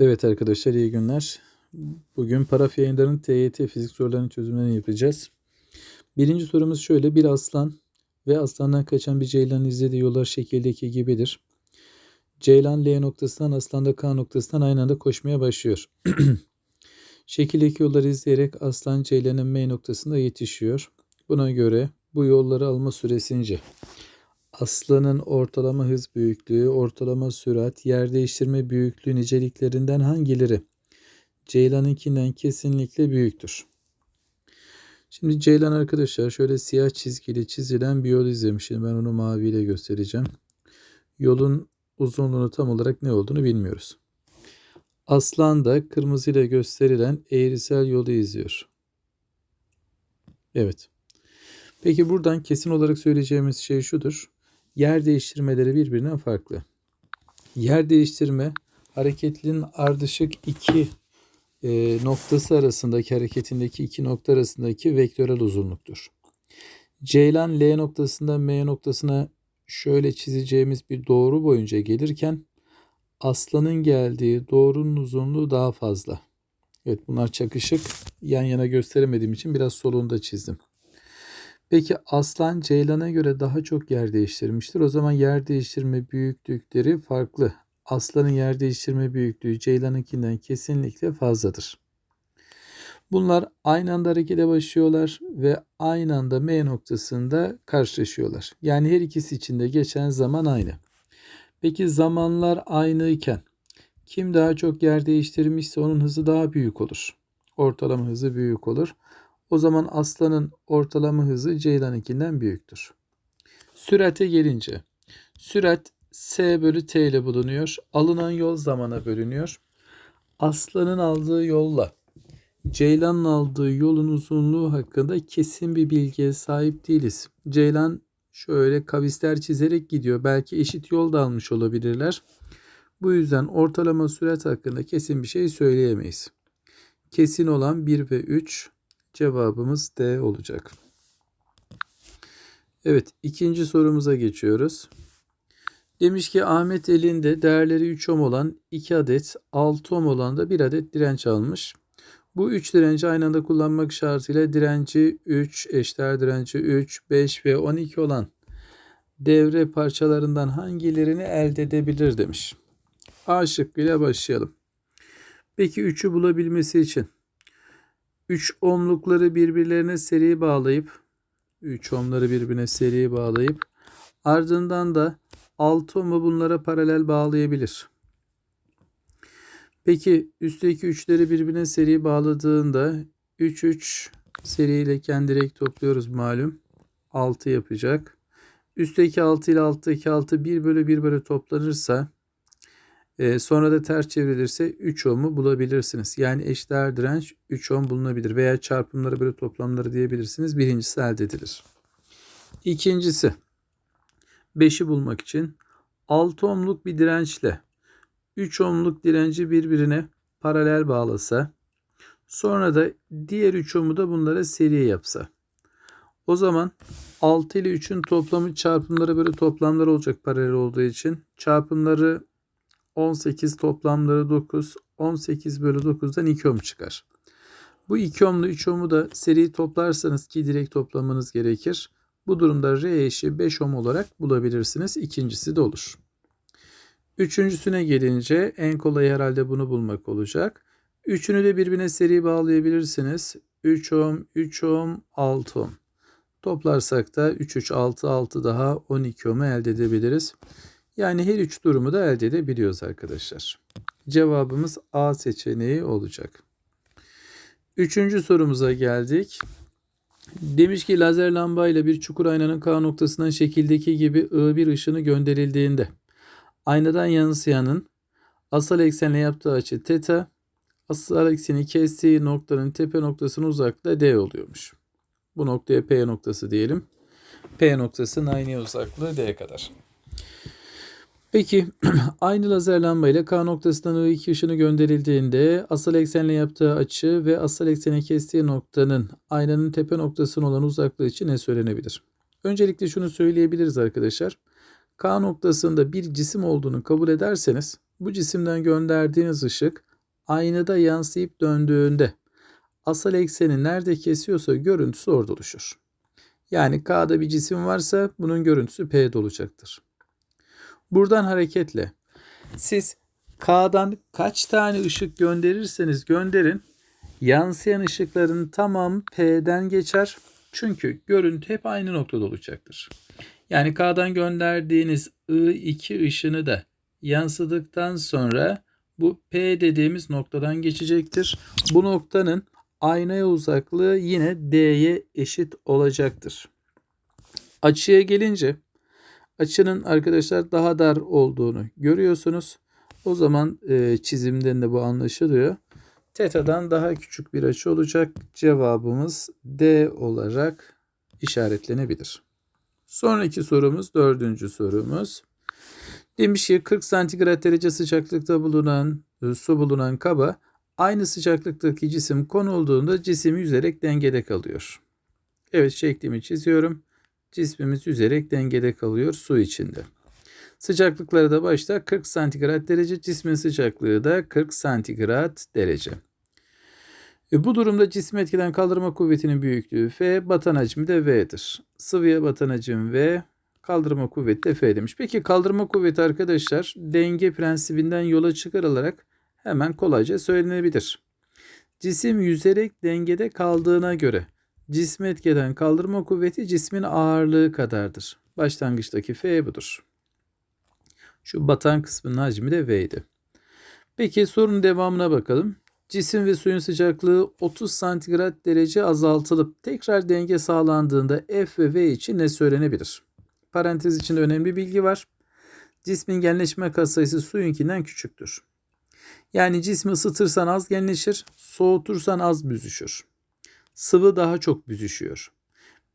Evet arkadaşlar iyi günler. Bugün paraf yayınlarının TYT fizik sorularının çözümlerini yapacağız. Birinci sorumuz şöyle. Bir aslan ve aslandan kaçan bir ceylanın izlediği yollar şekildeki gibidir. Ceylan L noktasından aslan da K noktasından aynı anda koşmaya başlıyor. Şekildeki yolları izleyerek aslan ceylanın M noktasında yetişiyor. Buna göre bu yolları alma süresince Aslanın ortalama hız büyüklüğü, ortalama sürat, yer değiştirme büyüklüğü niceliklerinden hangileri Ceylan'ınkinden kesinlikle büyüktür? Şimdi Ceylan arkadaşlar şöyle siyah çizgili çizilen bir yol izlemişim. Ben onu maviyle göstereceğim. Yolun uzunluğunu tam olarak ne olduğunu bilmiyoruz. Aslan da kırmızıyla gösterilen eğrisel yolu izliyor. Evet. Peki buradan kesin olarak söyleyeceğimiz şey şudur yer değiştirmeleri birbirinden farklı. Yer değiştirme hareketlinin ardışık iki e, noktası arasındaki hareketindeki iki nokta arasındaki vektörel uzunluktur. Ceylan L noktasından M noktasına şöyle çizeceğimiz bir doğru boyunca gelirken aslanın geldiği doğrunun uzunluğu daha fazla. Evet bunlar çakışık. Yan yana gösteremediğim için biraz solunda çizdim. Peki aslan ceylana göre daha çok yer değiştirmiştir. O zaman yer değiştirme büyüklükleri farklı. Aslanın yer değiştirme büyüklüğü ceylanınkinden kesinlikle fazladır. Bunlar aynı anda harekete başlıyorlar ve aynı anda M noktasında karşılaşıyorlar. Yani her ikisi için de geçen zaman aynı. Peki zamanlar aynı iken kim daha çok yer değiştirmişse onun hızı daha büyük olur. Ortalama hızı büyük olur. O zaman aslanın ortalama hızı ceylanınkinden büyüktür. Sürate gelince sürat S bölü T ile bulunuyor. Alınan yol zamana bölünüyor. Aslanın aldığı yolla Ceylan'ın aldığı yolun uzunluğu hakkında kesin bir bilgiye sahip değiliz. Ceylan şöyle kavisler çizerek gidiyor. Belki eşit yol da almış olabilirler. Bu yüzden ortalama sürat hakkında kesin bir şey söyleyemeyiz. Kesin olan 1 ve 3 Cevabımız D olacak. Evet ikinci sorumuza geçiyoruz. Demiş ki Ahmet elinde değerleri 3 ohm olan 2 adet 6 ohm olan da 1 adet direnç almış. Bu 3 direnci aynı anda kullanmak şartıyla direnci 3, eşdeğer direnci 3, 5 ve 12 olan devre parçalarından hangilerini elde edebilir demiş. A şıkkıyla başlayalım. Peki 3'ü bulabilmesi için 3 ohmlukları birbirlerine seri bağlayıp 3 ohmları birbirine seri bağlayıp ardından da 6 ohmu bunlara paralel bağlayabilir. Peki üstteki 3'leri birbirine seri bağladığında 3 3 seriyle kendi direkt topluyoruz malum. 6 yapacak. Üstteki 6 ile alttaki 6 1 bölü 1 bölü toplanırsa e, sonra da ters çevrilirse 3 ohm'u bulabilirsiniz. Yani eşdeğer direnç 3 ohm bulunabilir veya çarpımları böyle toplamları diyebilirsiniz. Birincisi elde edilir. İkincisi 5'i bulmak için 6 ohmluk bir dirençle 3 ohmluk direnci birbirine paralel bağlasa sonra da diğer 3 ohmu da bunlara seri yapsa. O zaman 6 ile 3'ün toplamı çarpımları böyle toplamlar olacak paralel olduğu için. Çarpımları 18 toplamları 9. 18 bölü 9'dan 2 ohm çıkar. Bu 2 ohmlu 3 ohmu da seri toplarsanız ki direkt toplamanız gerekir. Bu durumda R eşi 5 ohm olarak bulabilirsiniz. İkincisi de olur. Üçüncüsüne gelince en kolay herhalde bunu bulmak olacak. Üçünü de birbirine seri bağlayabilirsiniz. 3 ohm, 3 ohm, 6 ohm. Toplarsak da 3, 3, 6, 6 daha 12 ohm elde edebiliriz. Yani her üç durumu da elde edebiliyoruz arkadaşlar. Cevabımız A seçeneği olacak. Üçüncü sorumuza geldik. Demiş ki lazer lamba ile bir çukur aynanın K noktasından şekildeki gibi I1 ışını gönderildiğinde aynadan yansıyanın asal eksenle yaptığı açı teta, asal ekseni kestiği noktanın tepe noktasının uzaklığı D oluyormuş. Bu noktaya P noktası diyelim. P noktasının aynı uzaklığı D kadar. Peki aynı lazer lamba ile K noktasından I2 ışını gönderildiğinde asal eksenle yaptığı açı ve asal ekseni kestiği noktanın aynanın tepe noktasına olan uzaklığı için ne söylenebilir? Öncelikle şunu söyleyebiliriz arkadaşlar. K noktasında bir cisim olduğunu kabul ederseniz bu cisimden gönderdiğiniz ışık aynada yansıyıp döndüğünde asal ekseni nerede kesiyorsa görüntüsü orada oluşur. Yani K'da bir cisim varsa bunun görüntüsü P'de olacaktır. Buradan hareketle siz K'dan kaç tane ışık gönderirseniz gönderin yansıyan ışıkların tamamı P'den geçer. Çünkü görüntü hep aynı noktada olacaktır. Yani K'dan gönderdiğiniz I2 ışını da yansıdıktan sonra bu P dediğimiz noktadan geçecektir. Bu noktanın aynaya uzaklığı yine D'ye eşit olacaktır. Açıya gelince açının arkadaşlar daha dar olduğunu görüyorsunuz. O zaman e, çizimden de bu anlaşılıyor. Teta'dan daha küçük bir açı olacak. Cevabımız D olarak işaretlenebilir. Sonraki sorumuz dördüncü sorumuz. Demiş ki 40 santigrat derece sıcaklıkta bulunan e, su bulunan kaba aynı sıcaklıktaki cisim konulduğunda cisim yüzerek dengede kalıyor. Evet şeklimi çiziyorum. Cismimiz yüzerek dengede kalıyor su içinde. Sıcaklıkları da başta 40 santigrat derece, cismin sıcaklığı da 40 santigrat derece. E bu durumda cismi etkilen kaldırma kuvvetinin büyüklüğü F, batan hacmi de V'dir. Sıvıya batan hacim V, kaldırma kuvveti de F demiş. Peki kaldırma kuvveti arkadaşlar denge prensibinden yola çıkarılarak hemen kolayca söylenebilir. Cisim yüzerek dengede kaldığına göre cismi etkeden kaldırma kuvveti cismin ağırlığı kadardır. Başlangıçtaki F budur. Şu batan kısmının hacmi de V'ydi. Peki sorunun devamına bakalım. Cisim ve suyun sıcaklığı 30 santigrat derece azaltılıp tekrar denge sağlandığında F ve V için ne söylenebilir? Parantez içinde önemli bilgi var. Cismin genleşme katsayısı suyunkinden küçüktür. Yani cismi ısıtırsan az genleşir, soğutursan az büzüşür. Sıvı daha çok büzüşüyor.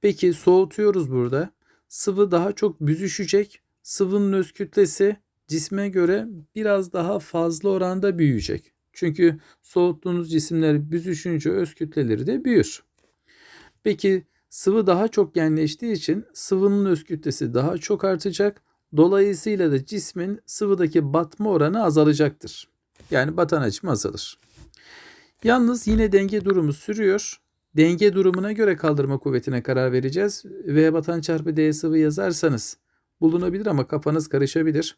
Peki soğutuyoruz burada. Sıvı daha çok büzüşecek. Sıvının öz kütlesi cisme göre biraz daha fazla oranda büyüyecek. Çünkü soğuttuğunuz cisimler büzüşünce öz kütleleri de büyür. Peki sıvı daha çok genleştiği için sıvının öz kütlesi daha çok artacak. Dolayısıyla da cismin sıvıdaki batma oranı azalacaktır. Yani batan hacmi azalır. Yalnız yine denge durumu sürüyor. Denge durumuna göre kaldırma kuvvetine karar vereceğiz. V batan çarpı D sıvı yazarsanız bulunabilir ama kafanız karışabilir.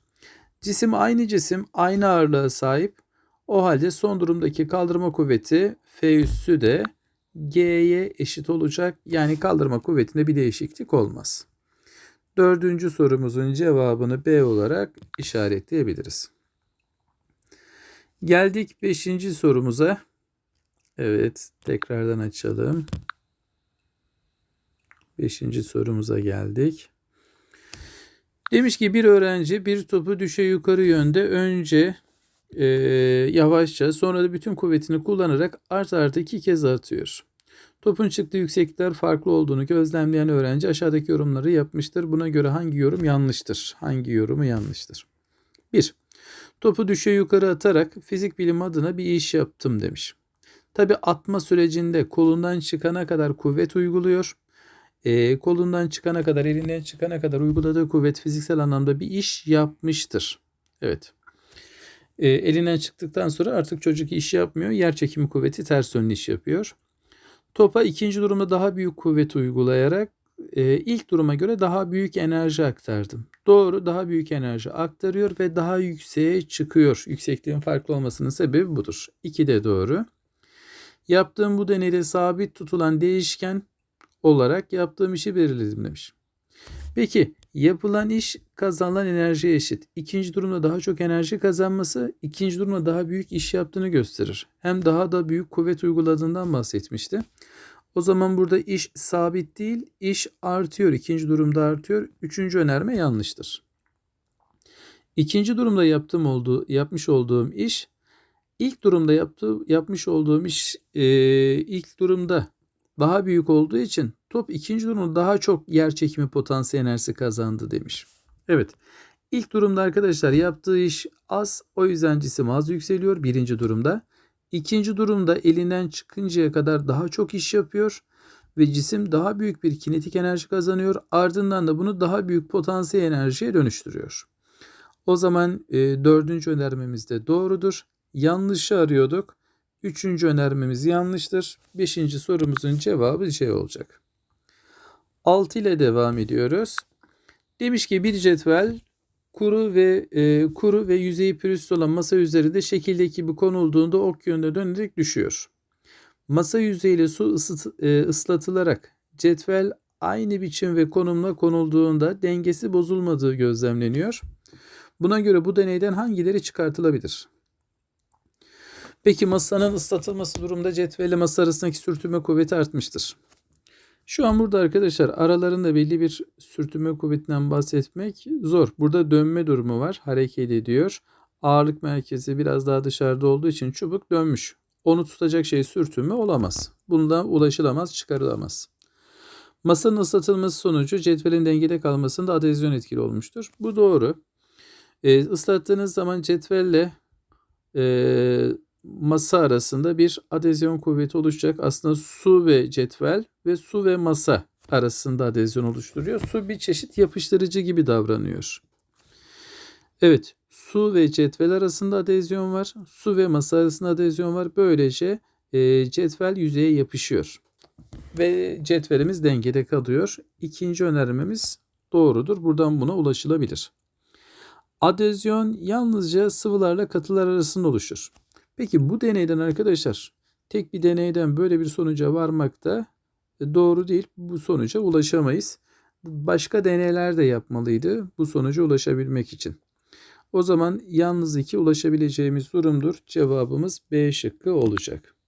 Cisim aynı cisim aynı ağırlığa sahip. O halde son durumdaki kaldırma kuvveti F üssü de G'ye eşit olacak. Yani kaldırma kuvvetinde bir değişiklik olmaz. Dördüncü sorumuzun cevabını B olarak işaretleyebiliriz. Geldik beşinci sorumuza. Evet tekrardan açalım. Beşinci sorumuza geldik. Demiş ki bir öğrenci bir topu düşe yukarı yönde önce e, yavaşça sonra da bütün kuvvetini kullanarak art arda iki kez atıyor. Topun çıktığı yükseklikler farklı olduğunu gözlemleyen öğrenci aşağıdaki yorumları yapmıştır. Buna göre hangi yorum yanlıştır? Hangi yorumu yanlıştır? 1. Topu düşe yukarı atarak fizik bilim adına bir iş yaptım demiş. Tabi atma sürecinde kolundan çıkana kadar kuvvet uyguluyor. E, kolundan çıkana kadar, elinden çıkana kadar uyguladığı kuvvet fiziksel anlamda bir iş yapmıştır. Evet. E, elinden çıktıktan sonra artık çocuk iş yapmıyor. Yer çekimi kuvveti ters yönlü iş yapıyor. Topa ikinci durumda daha büyük kuvvet uygulayarak e, ilk duruma göre daha büyük enerji aktardım. Doğru daha büyük enerji aktarıyor ve daha yükseğe çıkıyor. Yüksekliğin farklı olmasının sebebi budur. İki de doğru. Yaptığım bu deneyde sabit tutulan değişken olarak yaptığım işi belirledim demiş. Peki yapılan iş kazanılan enerjiye eşit. İkinci durumda daha çok enerji kazanması ikinci durumda daha büyük iş yaptığını gösterir. Hem daha da büyük kuvvet uyguladığından bahsetmişti. O zaman burada iş sabit değil, iş artıyor. İkinci durumda artıyor. Üçüncü önerme yanlıştır. İkinci durumda yaptığım olduğu, yapmış olduğum iş ilk durumda yaptığı, yapmış olduğum iş e, ilk durumda daha büyük olduğu için top ikinci durumda daha çok yer çekimi potansiyel enerjisi kazandı demiş. Evet. İlk durumda arkadaşlar yaptığı iş az o yüzden cisim az yükseliyor birinci durumda. İkinci durumda elinden çıkıncaya kadar daha çok iş yapıyor ve cisim daha büyük bir kinetik enerji kazanıyor. Ardından da bunu daha büyük potansiyel enerjiye dönüştürüyor. O zaman e, dördüncü önermemiz de doğrudur. Yanlışı arıyorduk. Üçüncü önermemiz yanlıştır. Beşinci sorumuzun cevabı C olacak. 6 ile devam ediyoruz. Demiş ki bir cetvel kuru ve e, kuru ve yüzeyi pürüzsüz olan masa üzerinde şekildeki gibi konulduğunda ok yönüne dönerek düşüyor. Masa yüzeyiyle su ısıt, e, ıslatılarak cetvel aynı biçim ve konumla konulduğunda dengesi bozulmadığı gözlemleniyor. Buna göre bu deneyden hangileri çıkartılabilir? Peki masanın ıslatılması durumda cetvelle masa arasındaki sürtünme kuvveti artmıştır. Şu an burada arkadaşlar aralarında belli bir sürtünme kuvvetinden bahsetmek zor. Burada dönme durumu var. Hareket ediyor. Ağırlık merkezi biraz daha dışarıda olduğu için çubuk dönmüş. Onu tutacak şey sürtünme olamaz. Bundan ulaşılamaz, çıkarılamaz. Masanın ıslatılması sonucu cetvelin dengede kalmasında adezyon etkili olmuştur. Bu doğru. E, ıslattığınız zaman cetvelle e, masa arasında bir adezyon kuvveti oluşacak. Aslında su ve cetvel ve su ve masa arasında adezyon oluşturuyor. Su bir çeşit yapıştırıcı gibi davranıyor. Evet, su ve cetvel arasında adezyon var. Su ve masa arasında adezyon var. Böylece e, cetvel yüzeye yapışıyor. Ve cetvelimiz dengede kalıyor. İkinci önermemiz doğrudur. Buradan buna ulaşılabilir. Adezyon yalnızca sıvılarla katılar arasında oluşur. Peki bu deneyden arkadaşlar tek bir deneyden böyle bir sonuca varmak da doğru değil. Bu sonuca ulaşamayız. Başka deneyler de yapmalıydı bu sonuca ulaşabilmek için. O zaman yalnız iki ulaşabileceğimiz durumdur. Cevabımız B şıkkı olacak.